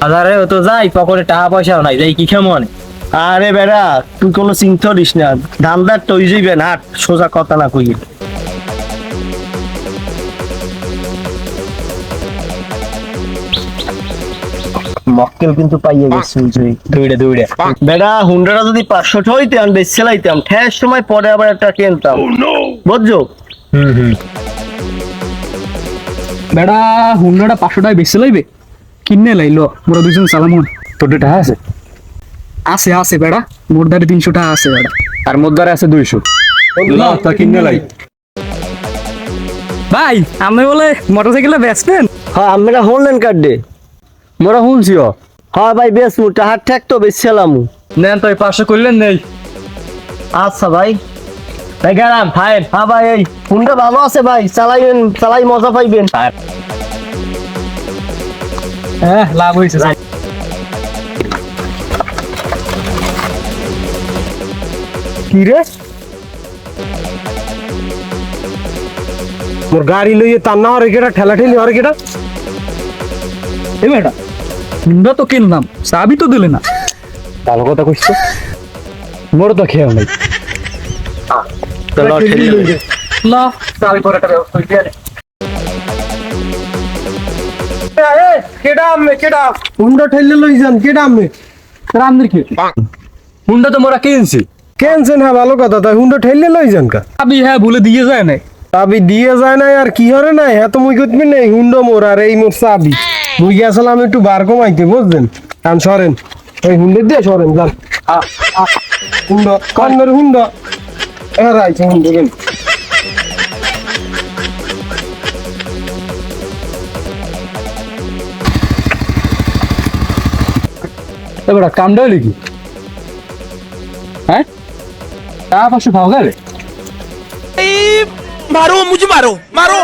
বাজারে তো যাই পকেটে টাকা পয়সাও নাই যাই কি কেমন আরে বেড়া তুই কোনো চিন্তা করিস না ধান্দার তৈ যাইবে না সোজা কথা না কই মক্কেল কিন্তু পাইয়ে গেছে উজুই দৌড়ে দৌড়ে। বেড়া হুন্ডাটা যদি পাঁচশো হইতাম বেশ সেলাইতাম ঠেস সময় পরে আবার একটা কিনতাম। বুঝছ? হুম হুম। বেড়া হুন্ডাটা পাঁচশো টাকা বেশি লাইবে? কিনে লাইলো। মোরা দুজন চালাম তোর টাকা আছে? আছে আছে বেড়া। মোর দ্বারে তিনশো টাকা আছে বেড়া। আর মধ্যে আছে দুইশো। তা কিনে লাই। ভাই আপনি বলে মোটরসাইকেলে বেচবেন? হ্যাঁ আমরা হনলেন কার্ডে মোরা শুনছিও। হ্যাঁ ভাই বেশ মুটা হাট ঠেক তো বেশ সেলামু নেন তো পাঁচশো করলেন নেই। আচ্ছা ভাই। তাই গেলাম ফাইন। হ্যাঁ ভাই এই ফোনটা ভালো আছে ভাই চালাইবেন চালাই মজা পাইবেন। হ্যাঁ লাভ হয়েছে কি রে? মোর গাড়ি লইয়ে তার না হরে কেটা ঠেলা ঠেলি হরে কেটা এ বেটা হুন্ডা তো কিনলাম চাবি তো দিলে না। ভালো কথা কইছ মোর তো খেয়াল নাই। চলো ঠেলি লই। না চাবি পরে একটা ব্যবস্থা দিয়ে কেডা আmme কেডা? হুন্ডা ঠেলে লই যান কেডা আmme তোরা আমাদের কি? হুন্ডা তো মোরা কিনছি। কেনছেন? হ্যাঁ ভালো কথা। তাই হুন্ডা ঠেলে লই যান কা? হ্যাঁ ভুলে দিয়ে যায় না চাবি দিয়ে যায় না আর কি হরে নাই? হ্যাঁ তো মুই কইতবি নেই হুন্ডা মোর আর এই মোর চাবি। মুই গেছিলাম একটু বার কমাইতে বুঝছেন কান সরেন। এই হুন্ডা দিয়ে সরেন যান। হুন্ডা কান্নের হুন্ডা। এ রাইছে হুন্ডা এবার কামটা হইলি কি হ্যাঁ? তা পাশে ভাও গেলে। মারো মুঝে মারো মারো।